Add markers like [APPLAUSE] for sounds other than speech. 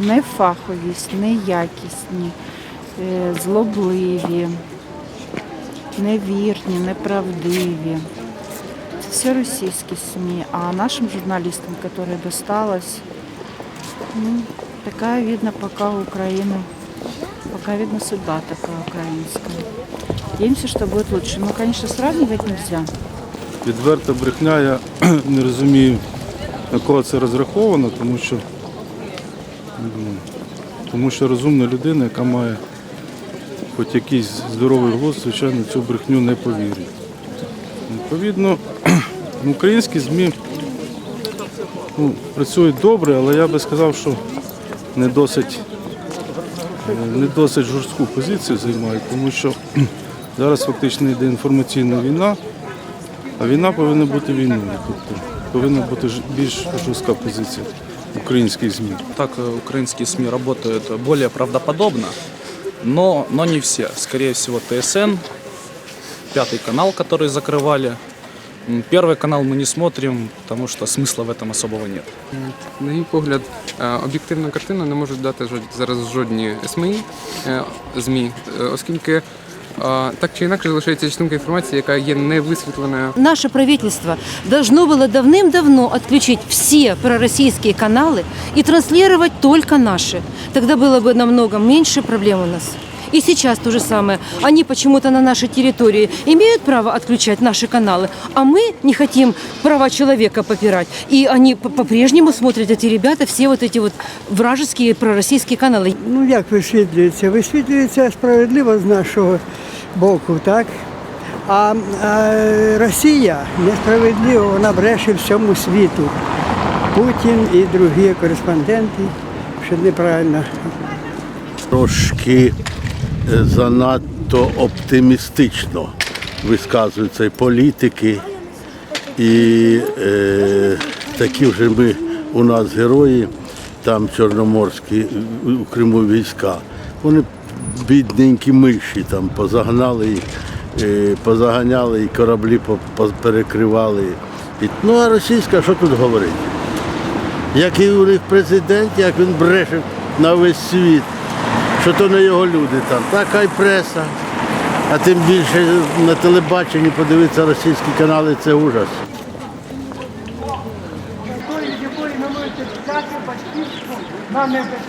нефаховість, неякісні, е, злобливі, невірні, неправдиві. Це все російські СМІ. А нашим журналистам, которые досталось, ну, такая, видно, пока у Украины, пока, видно, судьба такая украинская. Надеемся, что будет лучше. Ну, конечно, сравнивать нельзя. Відверта брехня, я [CLEARS THROAT] не розумію, на кого це розраховано, тому що, тому що розумна людина, яка має хоч якийсь здоровий глузд, звичайно, цю брехню не повірить. Відповідно, [CLEARS THROAT] українські ЗМІ ну, працюють добре, але я би сказав, що не досить, не досить жорстку позицію займають, тому що [CLEARS THROAT] зараз фактично йде інформаційна війна. А війна повинна бути війною. Тобто повинна бути більш жорстка позиція українських ЗМІ. Так э, украинские СМИ работают более правдоподобно, но, но не все. Скорее всего, ТСН, пятый канал, который закрывали. М, Первый канал мы не смотрим, потому что смысла в этом особого нет. На мій погляд, е, об'єктивну картину не можуть дати жод- зараз жодні СМІ, е, ЗМІ, е, оскільки е, так чи інакше залишається частинка інформації, яка є не висвітленою. Наше правительство должно было давным-давно отключить все пророссийские каналы и транслировать только наши. Тогда было бы намного меньше проблем у нас. И сейчас то же самое. Они почему-то на нашей территории имеют право отключать наши каналы, а мы не хотим права человека попирать. И они по- по-прежнему смотрят эти ребята, все вот эти вот вражеские пророссийские каналы. Ну як висвітлюється? Висвітлюється справедливо з нашого боку, так? А, а Росія несправедливо, вона бреше всьому світу. Путін і другі кореспонденти, що неправильно трошки е, занадто оптимістично висказуються і політики, і е, такі вже ми у нас герої, там чорноморські у Криму війська. Вони бідненькі миші там позагнали, їх, е, позаганяли і кораблі перекривали. Ну а російська, що тут говорити? Який у них президент, як він бреше на весь світ, що то не його люди там. Така й преса. А тим більше на телебаченні подивитися російські канали це ужас.